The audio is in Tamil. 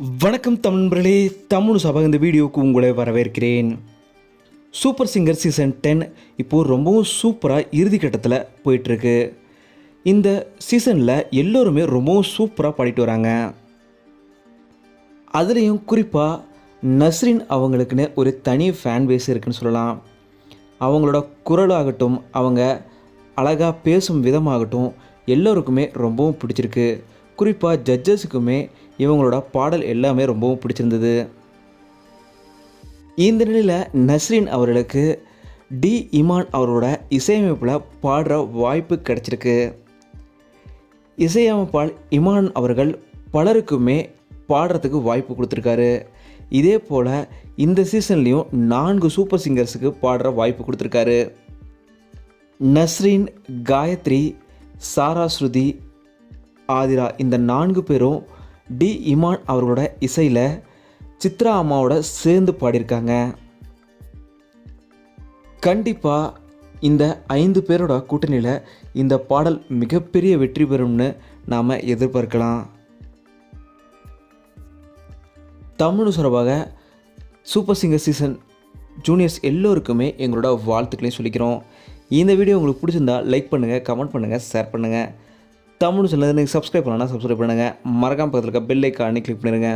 வணக்கம் தமிழ் நண்பர்களே தமிழ் சபா இந்த வீடியோவுக்கு உங்களை வரவேற்கிறேன். சூப்பர் சிங்கர் சீசன் டென் இப்போது ரொம்பவும் சூப்பராக இறுதி கட்டத்தில் போயிட்டுருக்கு. இந்த சீசனில் எல்லோருமே ரொம்பவும் சூப்பராக பாடிட்டு வராங்க. அதுலேயும் குறிப்பாக நஸ்ரின் அவங்களுக்குன்னு ஒரு தனி ஃபேன் பேஸ் இருக்குன்னு சொல்லலாம். அவங்களோட குரலாகட்டும் அவங்க அழகாக பேசும் விதமாகட்டும் எல்லோருக்குமே ரொம்பவும் பிடிச்சிருக்கு. குறிப்பாக ஜட்ஜஸுக்குமே இவங்களோட பாடல் எல்லாமே ரொம்பவும் பிடிச்சிருந்தது. இந்த நிலையில் நஸ்ரின் அவர்களுக்கு டி. இமான் அவரோட இசையமைப்பில் பாடுற வாய்ப்பு கிடைச்சிருக்கு. இசையமைப்பால் இமான் அவர்கள் பலருக்குமே பாடுறதுக்கு வாய்ப்பு கொடுத்துருக்காரு. இதே போல் இந்த சீசன்லேயும் நான்கு சூப்பர் சிங்கர்ஸுக்கு பாடுற வாய்ப்பு கொடுத்துருக்காரு. நஸ்ரீன் காயத்ரி சாரா ஸ்ருதி ஆதிரா இந்த நான்கு பேரும் டி. இமான் அவர்களோட இசையில் சித்ரா அம்மாவோட சேர்ந்து பாடியிருக்காங்க. கண்டிப்பாக இந்த ஐந்து பேரோட கூட்டணியில் இந்த பாடல் மிகப்பெரிய வெற்றி பெறும்னு நாம் எதிர்பார்க்கலாம். தமிழ் சார்பாக சூப்பர் சிங்கர் சீசன் ஜூனியர்ஸ் எல்லோருக்குமே எங்களோட வாழ்த்துக்களையும் சொல்லிக்கிறோம். இந்த வீடியோ உங்களுக்கு பிடிச்சிருந்தா லைக் பண்ணுங்கள் கமெண்ட் பண்ணுங்கள் ஷேர் பண்ணுங்கள் தமிழ் சேனல் சப்ஸ்கிரைப் பண்ணலன்னா சப்ஸ்கிரைப் பண்ணுங்கள் மறக்காம பக்கத்தில் இருக்க பெல் ஐக்கானே கிளிக் பண்ணிடுங்க